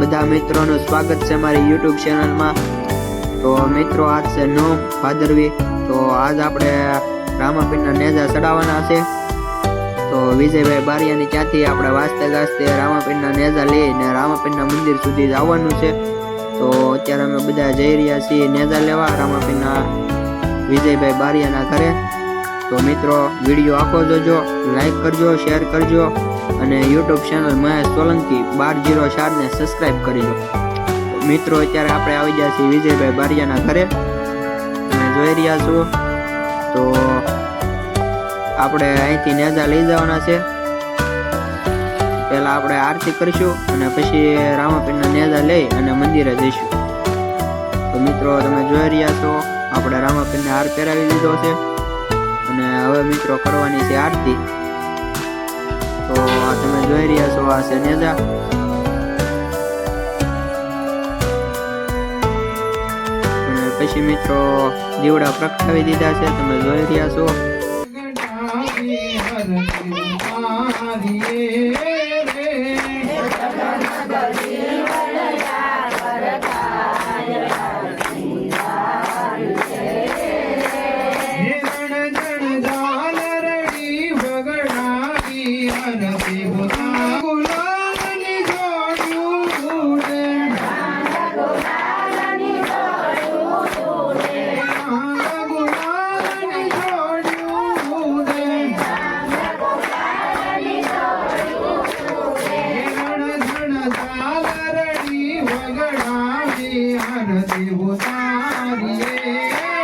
બધા મિત્રોનું સ્વાગત છે મારી યુટ્યુબ ચેનલમાં તો મિત્રો, આજ છે નો ભાદરવી. તો આજ આપણે રામાપીરના નેજા ચડાવવાના છે. તો વિજયભાઈ બારિયાની ત્યાંથી આપણે વાંચતે ગાજતે રામાપીરના નેજા લઈને રામાપીરના મંદિર સુધી જવાનું છે. તો અત્યારે અમે બધા જઈ રહ્યા છીએ નેજા લેવા રામાપીરના વિજયભાઈ બારિયાના ઘરે. તો મિત્રો, વીડિયો આખો જોજો લાઈક કરજો શેર કરજો. અને યુટ્યુબ ચેનલ મહેશ સોલંકી બાર જીરો ચારને સબસ્ક્રાઈબ કરી દો મિત્રો, અત્યારે આપણે આવી ગયા છીએ વિજયભાઈ બારિયાના ઘરે. તમે જોઈ રહ્યા છો, તો આપણે અહીંથી નેજા લઈ જવાના છે. પહેલાં આપણે આરતી કરીશું અને પછી રામાપીરના નેજા લઈ અને મંદિરે જઈશું. તો મિત્રો, તમે જોઈ રહ્યા છો, આપણે રામાપીરને હાર પહેરાવી દીધો છે. અને હવે મિત્રો, કરવાની છે આરતી. આ તમે જોઈ રહ્યા છો આ છે નેજા અને પછી મિત્રો દીવડા પ્રગટાવી દીધા છે તમે જોઈ રહ્યા છો વગડાવી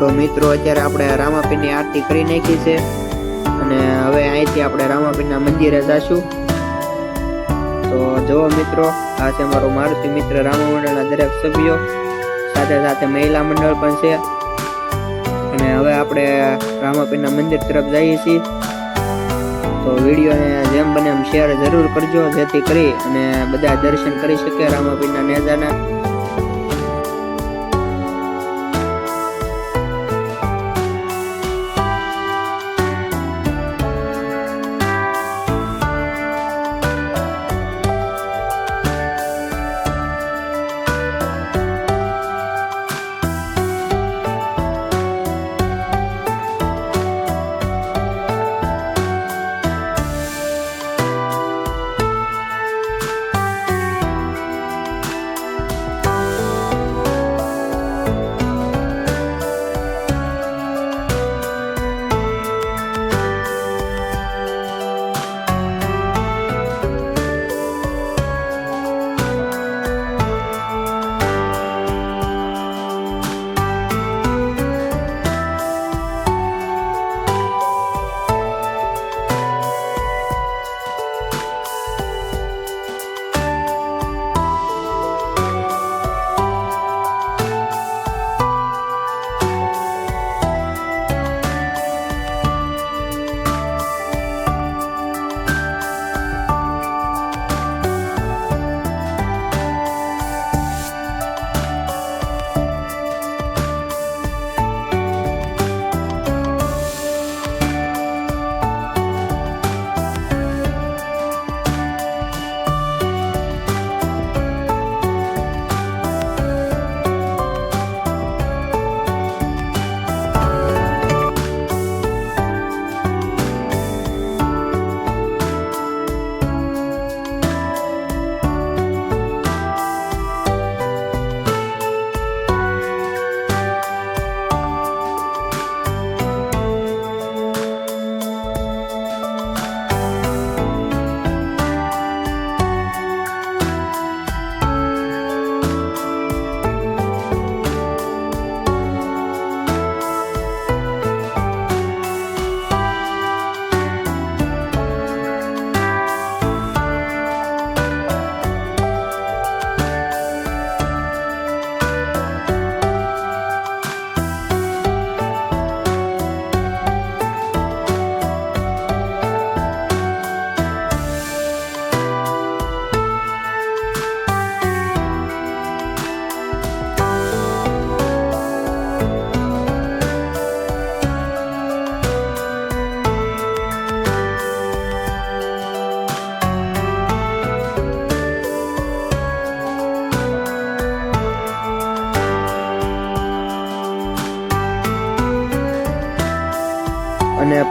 તો મિત્રો, અત્યારે આપણે રામાપીરની આરતી કરી નાખી છે અને હવે અહીંથી આપણે રામાપીરના મંદિરે જઈશું તો જુઓ મિત્રો, આ છે મારો મારુતિ મિત્ર રામા મંડળના દરેક સભ્યો. સાથે સાથે મહિલા મંડળ પણ છે. અને હવે આપણે રામાપીરના મંદિર તરફ જઈએ છીએ. તો વિડીયોને જેમ બને એમ શેર જરૂર કરજો, જેથી કરી અને બધા દર્શન કરી શકે રામાપીરના નેજાના.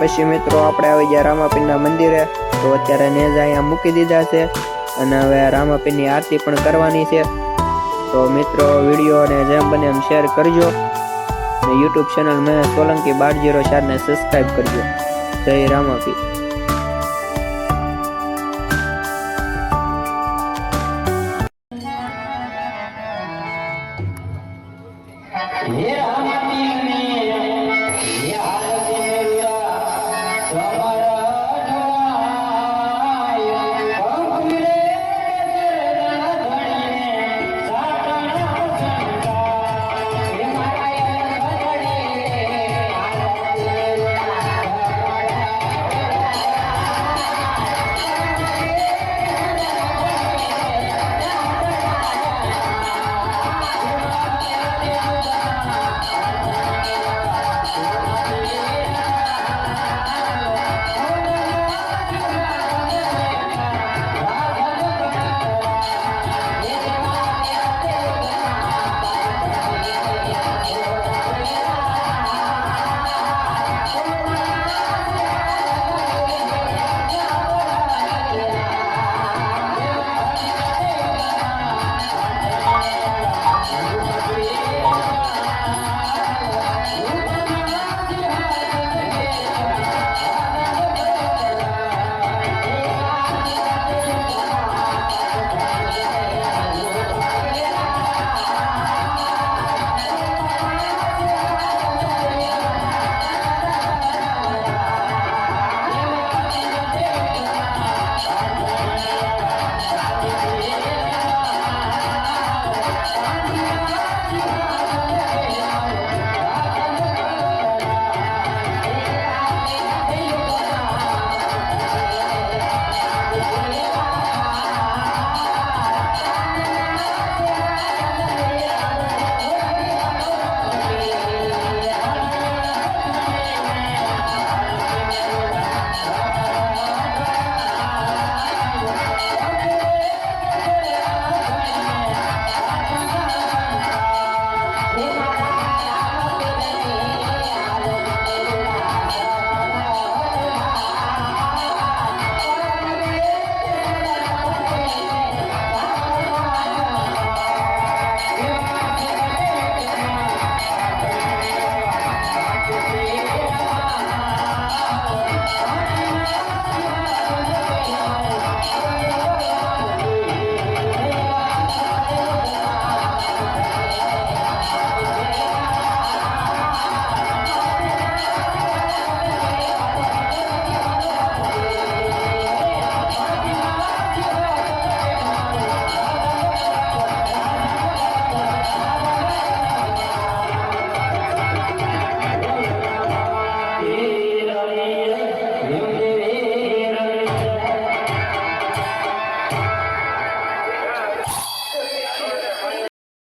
પછી મિત્રો આપણે આવી ગયા રામાપીરના મંદિરે. તો અત્યારે નેજ અહીંયા મૂકી દીધા છે અને હવે રામાપીની આરતી પણ કરવાની છે. તો મિત્રો વિડીયોને જેમ બને એમ શેર કરજો. અને યુટ્યુબ ચેનલ મેં સોલંકી બાર જીરો ચારને સબસ્ક્રાઈબ કરજો. જય રામાપી. Yeah.